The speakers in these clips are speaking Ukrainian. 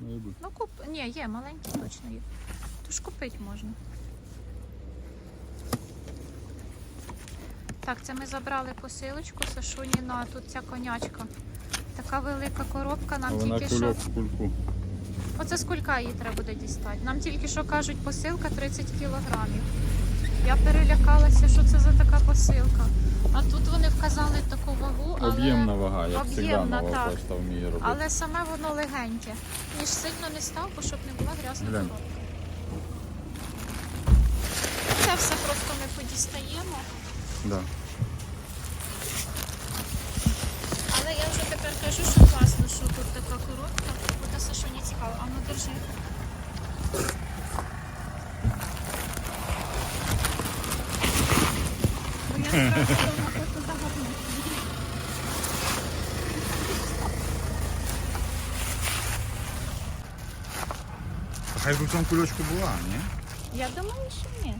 Бути. Ну, куп... Ні, є, маленькі точно є. Тож купити можна. Так, це ми забрали посилочку Сашуні на тут ця конячка. Така велика коробка, нам вона тільки що. кульку. Оце з кулька її треба буде дістати. Нам тільки що кажуть, посилка 30 кілограмів. Я перелякалася, що це за така посилка. А тут вони вказали таку вагу, але, Об'ємна вага, як завжди Об'ємна, нова так. пошта вміє робити. але саме воно легеньке. Ніж сильно не став, бо щоб не була грязна Глянь. коробка. Це все просто ми подістаємо. Да. Але я вже тепер кажу, що класно, що тут така коробка. Буде все, що не цікаво. А ну держи. Бо я зразу думала, хочу загорнути. Хай би в цьому кульочку була, ні? Я думаю, що ні.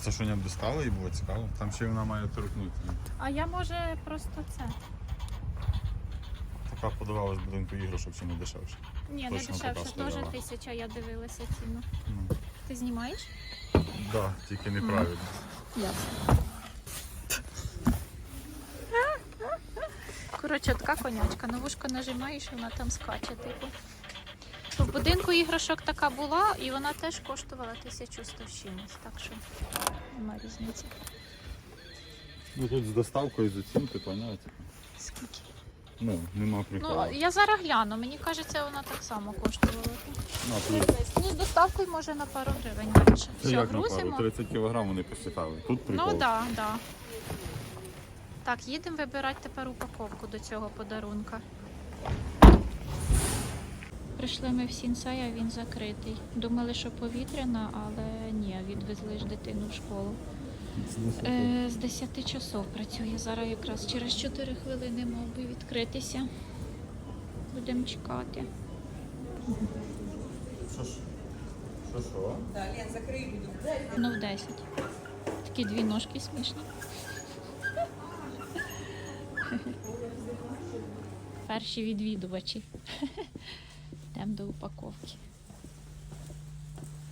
Це що не достало і було цікаво. Там ще й вона має торкнути. А я може просто це. Така подавалась будинку іграшок, чи не дешевше. Ні, не Точно така дешевше, теж стояла. тисяча, я дивилася ціну. Ну, Ти знімаєш? да, тільки неправильно. Ясно. Коротше, така конячка. На вушко нажимаєш, і вона там скаче, типу. В будинку іграшок така була, і вона теж коштувала 1100 з чимось, так що нема різниці. Ну тут з доставкою, з оцінки, поняття. Скільки? Ну, нема Ну, я зараз гляну, мені кажеться, вона так само коштувала. На, плюс. Ну, з доставкою може на пару гривень менше. Це Все, як на пару? 30 кг вони посчитали. Тут прикол. Ну так, да, да. Так, їдемо вибирати тепер упаковку до цього подарунка. Прийшли ми в Сінсей, а він закритий. Думали, що повітряна, але ні, відвезли ж дитину в школу. Е, з 10 часов працює. Зараз якраз через 4 хвилини мав би відкритися. Будемо чекати. Що ж? Що що? Ну, в 10. Такі дві ножки смішні. Перші відвідувачі. Йдемо до упаковки.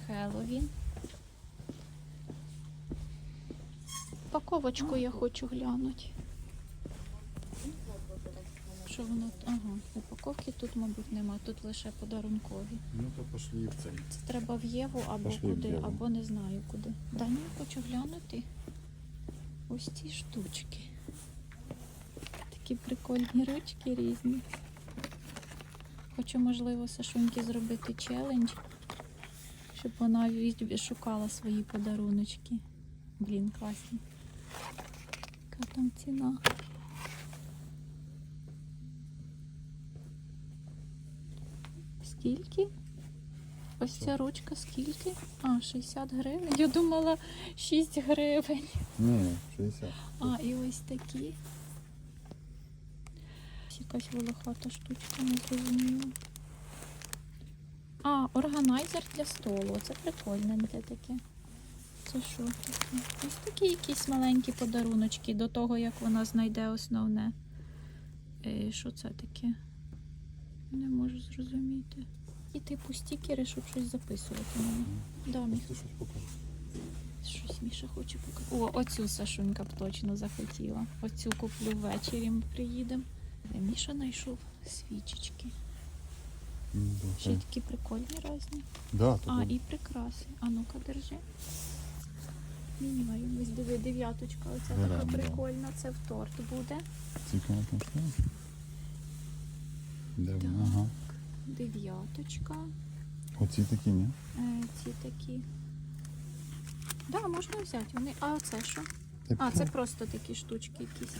Хеллоуін. Упаковочку я хочу глянути. Що воно? Ага, упаковки тут, мабуть, нема, тут лише подарункові. Ну то пошлі в цей. Це треба в Єву або Пошли куди, Єву. або не знаю куди. Да ні, хочу глянути. Ось ці штучки. Такі прикольні ручки різні. Хочу, можливо, Сашуньки зробити челендж, щоб вона шукала свої подаруночки. Блін, класні. Яка там ціна? Скільки? Ось ця ручка скільки? А, 60 гривень. Я думала 6 гривень. Ні, 60. А, і ось такі. Ось Якась волохата штучка, не зрозуміла. А, органайзер для столу. Це прикольненьке таке. Це що таке? Ось такі якісь маленькі подаруночки до того, як вона знайде основне. Е, що це таке? Не можу зрозуміти. І типу стікери, щоб щось записувати мені. Да, щось покажи. Щось Міша хоче показати. О, оцю Сашунька б точно захотіла. Оцю куплю ввечері, ми приїдемо. Де Міша знайшов свічечки. Ще такі прикольні різні. Да, А, і прикраси. А ну-ка, держи. Міняю. Ось диви, дев'яточка. Оця така Беремо, да. прикольна. Це в торт буде. Коштує? Де вона? Ага. Дев'яточка. Оці такі, ні? Е, ці такі. Да, можна взяти. Вони. А оце що? Так, А, це просто такі штучки якісь.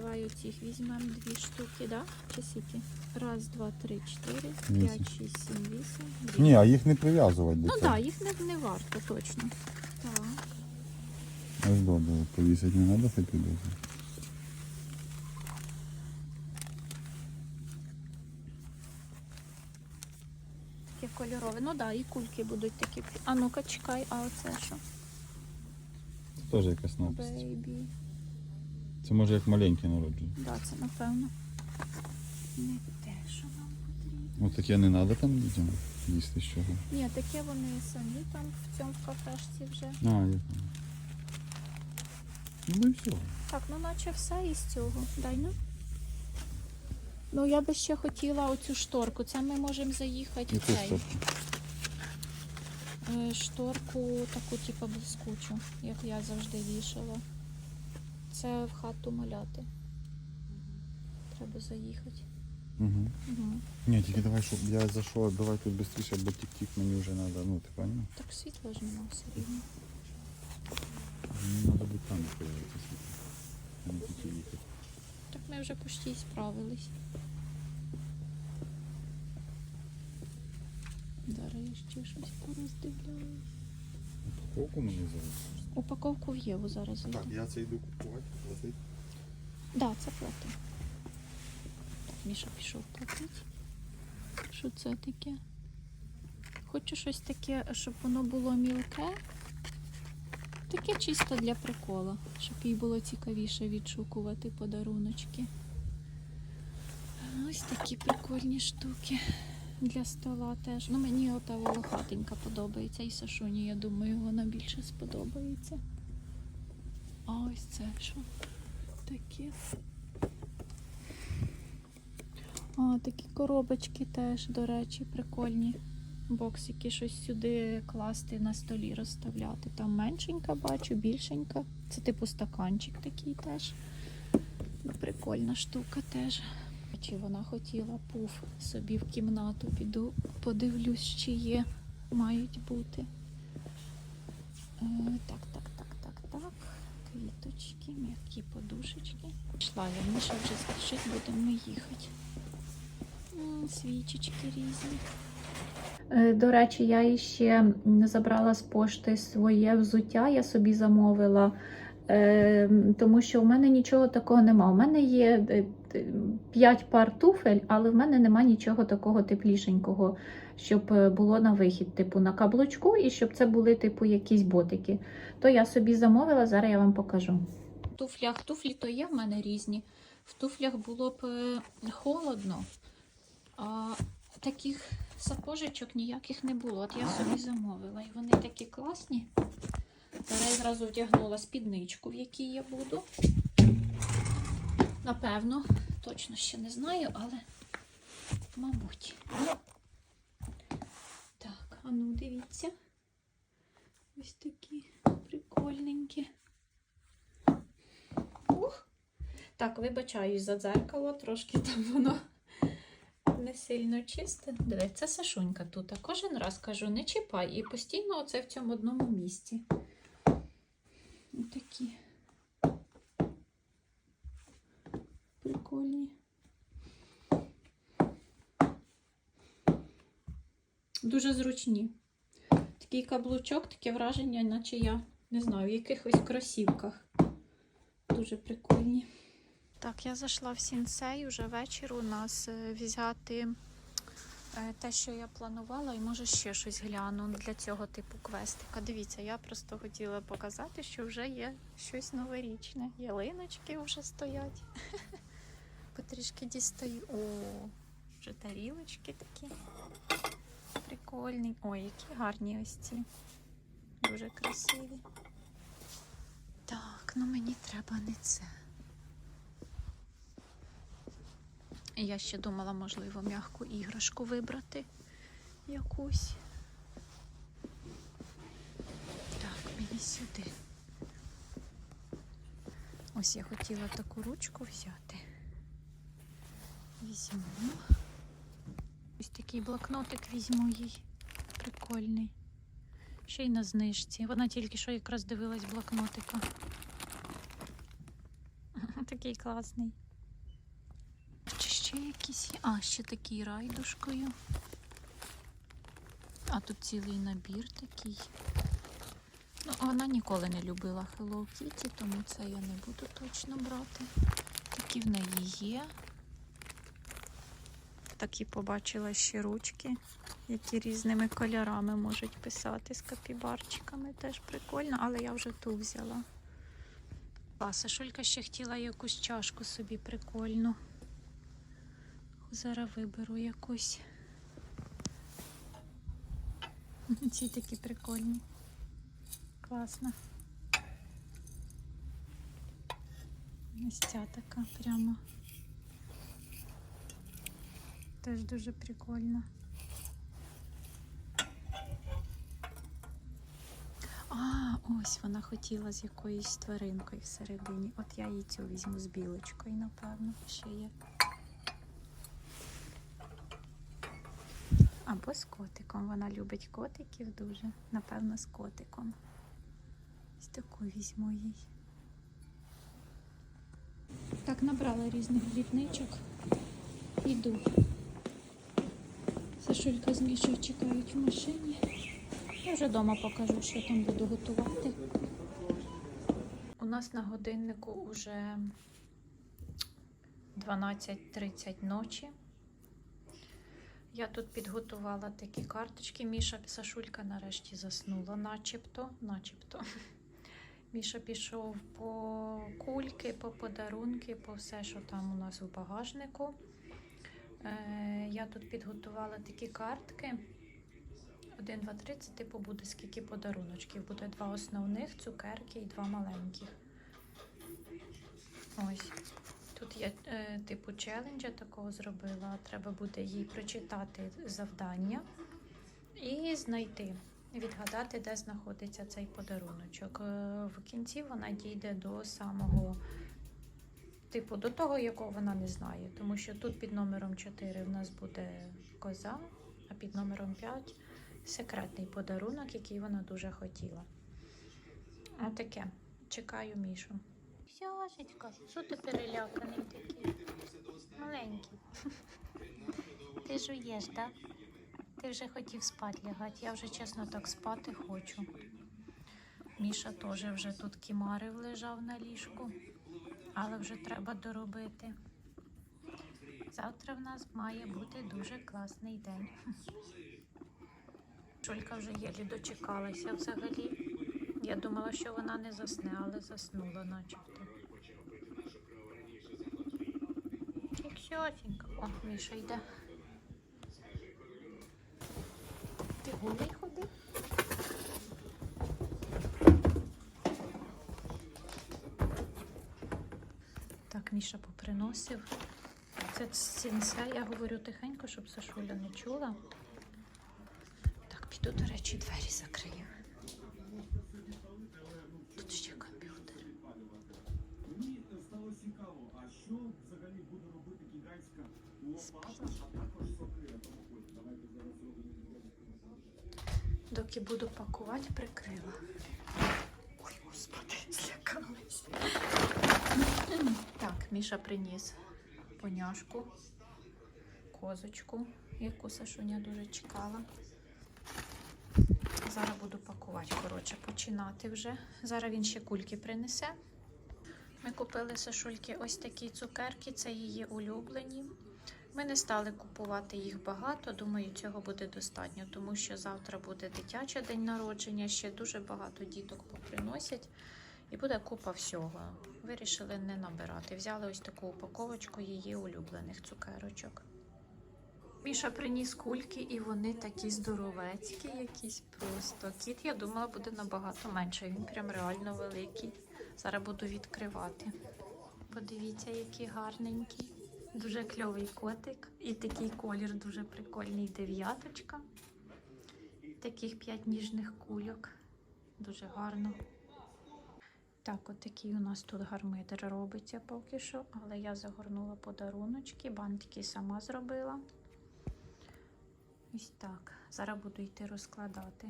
Давай оцих візьмемо дві штуки, да? Чи скільки? Раз, два, три, чотири, Вісім. п'ять, шість, сім, вісім. Дві. Ні, а їх не прив'язувати до Ну цього. так, да, їх не, не варто точно. Так. Ось добре, повісити не треба, хай піде. Таке кольорове. Ну так, да, і кульки будуть такі. А ну-ка, чекай, а оце що? Це теж якась написть. Бейбі. Це може як маленьке народження. Да, це напевно. Не те, що нам потрібно. От таке не треба там людям їсти з чого. Ні, таке вони самі там в цьому кафешці вже. А, я знаю. Ну і все. Так, ну наче все із цього. Дай ну. Ну я би ще хотіла оцю шторку. Це ми можемо заїхати в Яку цей. стопку? Е, Шторку таку, типу, блискучу, як я завжди вішала. Це в хату маляти. Треба заїхати. Угу. Угу. Ні, тільки давай, щоб я зайшов, давай тут швидше, бо тік-тік мені вже треба, ну ти поняв? Так світло ж нема все рівно. Мені треба бути там появитися. А не тільки їхати. Так ми вже почти справились. Зараз я ще щось пороздивляюсь. Упаковку мені зараз. Упаковку в Єву зараз. Так, я це йду купувати, платити. Да, це плати. Так, Міша пішов платити. Що це таке? Хочу щось таке, щоб воно було мілке. Таке чисто для прикола, щоб їй було цікавіше відшукувати подаруночки. Ось такі прикольні штуки для стола теж. Ну, мені ота волохатенька подобається. І Сашуні, я думаю, вона більше сподобається. А ось це що? Таке. А, такі коробочки теж, до речі, прикольні. Боксики, щось сюди класти на столі розставляти. Там меншенька бачу, більшенька. Це типу стаканчик такий теж. Прикольна штука теж. Чи вона хотіла пуф собі в кімнату піду, подивлюсь, чи є, мають бути. Е, так, так, так, так, так. Квіточки, м'які подушечки. Пішла я, Міша вже спішить, будемо їхати. Свічечки різні. Е, До речі, я іще забрала з пошти своє взуття, я собі замовила, е, тому що в мене нічого такого нема. У мене є 5 пар туфель, але в мене нема нічого такого теплішенького, щоб е, було на вихід, типу на каблучку, і щоб це були типу якісь ботики. То я собі замовила, зараз я вам покажу. В туфлях туфлі то є в мене різні. В туфлях було б е, холодно, а таких сапожечок ніяких не було. От я собі замовила. І вони такі класні. Я зразу вдягнула спідничку, в якій я буду. Напевно, точно ще не знаю, але мабуть. Так, а ну дивіться. Ось такі прикольненькі. Ух. Так, вибачаюсь за дзеркало, трошки там воно не сильно чисте. Це Сашунька тут. А кожен раз кажу, не чіпай. І постійно оце в цьому одному місці. Такі. Прикольні. Дуже зручні. Такий каблучок, таке враження, наче я не знаю, в якихось кросівках. Дуже прикольні. Так, я зайшла в сінсей уже вечір у нас е, взяти е, те, що я планувала, і може ще щось гляну для цього типу квестика. Дивіться, я просто хотіла показати, що вже є щось новорічне. Ялиночки вже стоять. Потрішки дістаю. О, вже тарілочки такі. Прикольні. Ой, які гарні ось ці. Дуже красиві. Так, ну мені треба не це. Я ще думала, можливо, м'яку іграшку вибрати якусь. Так, мені сюди. Ось я хотіла таку ручку взяти. Візьму. Ось такий блокнотик візьму їй. Прикольний. Ще й на знижці. Вона тільки що якраз дивилась блокнотика. Такий класний. Чи ще якісь? А, ще такий райдушкою. А тут цілий набір такий. Ну, вона ніколи не любила Hello Kitty, тому це я не буду точно брати. Такі в неї є. Такі побачила ще ручки, які різними кольорами можуть писати з капібарчиками. Теж прикольно, але я вже ту взяла. А Сашулька ще хотіла якусь чашку собі прикольну. Зараз виберу якусь. Ці такі прикольні. Класно. Ось ця така прямо. Теж дуже прикольна. А, ось вона хотіла з якоюсь тваринкою всередині. От я її цю візьму з білочкою, напевно, ще є. Або з котиком. Вона любить котиків дуже. Напевно, з котиком. Ось таку візьму їй. Так, набрала різних дрібничок. Іду. Сашулька з Мішою чекають в машині. Я вже вдома покажу, що там буду готувати. У нас на годиннику вже 12.30 ночі. Я тут підготувала такі карточки. Міша Сашулька нарешті заснула, начебто, начебто. Міша пішов по кульки, по подарунки, по все, що там у нас в багажнику. Е, я тут підготувала такі картки. 1, 2, 3, це типу буде скільки подаруночків. Буде два основних, цукерки і два маленьких. Ось. Тут я е, типу челенджа такого зробила. Треба буде їй прочитати завдання і знайти, відгадати, де знаходиться цей подаруночок. Е, в кінці вона дійде до самого, типу, до того, якого вона не знає. Тому що тут під номером 4 в нас буде коза, а під номером 5 секретний подарунок, який вона дуже хотіла. Отаке. Чекаю Мішу. Сяжечка, що ти переляканий такий? Маленький. Ти жуєш, так? Ти вже хотів спати лягати. Я вже чесно так спати хочу. Міша теж вже тут кімарив лежав на ліжку, але вже треба доробити. Завтра в нас має бути дуже класний день. Шулька вже єлі дочекалася взагалі. Я думала, що вона не засне, але заснула начебто. Як. О, Міша йде. Ти голий ходив? Так, Міша поприносив. Це сінце, я говорю тихенько, щоб Сашуля не чула. Так, піду, до речі, двері закрию. Тут ще комп'ютер. Мені стало цікаво, а що взагалі буде робити гігантська лопата, а також сокира. Давайте зараз зробимо. Доки буду пакувати, прикрила. Ой, господи, злякалась. Міша приніс поняшку, козочку, яку Сашуня дуже чекала. Зараз буду пакувати, коротше, починати вже. Зараз він ще кульки принесе. Ми купили Сашульки ось такі цукерки, це її улюблені. Ми не стали купувати їх багато. Думаю, цього буде достатньо, тому що завтра буде дитячий день народження. Ще дуже багато діток поприносять і буде купа всього. Вирішили не набирати. Взяли ось таку упаковочку її улюблених цукерочок. Міша приніс кульки, і вони такі здоровецькі, якісь просто. Кіт, я думала, буде набагато менше. Він прям реально великий. Зараз буду відкривати. Подивіться, який гарненький. Дуже кльовий котик. І такий колір дуже прикольний дев'яточка. Таких п'ять ніжних кульок. Дуже гарно. Так, от такий у нас тут гармидер робиться поки що, але я загорнула подаруночки, бантики сама зробила. Ось так. Зараз буду йти розкладати.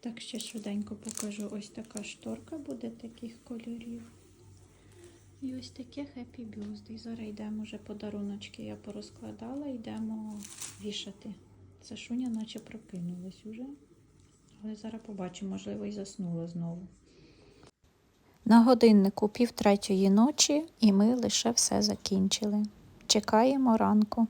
Так, ще швиденько покажу. Ось така шторка буде таких кольорів. І ось таке Happy Birthday. Зараз йдемо вже подаруночки. Я порозкладала, йдемо вішати. Це шуня наче прокинулась уже. Але зараз побачимо, можливо, і заснула знову. На годиннику пів третьої ночі, і ми лише все закінчили. Чекаємо ранку.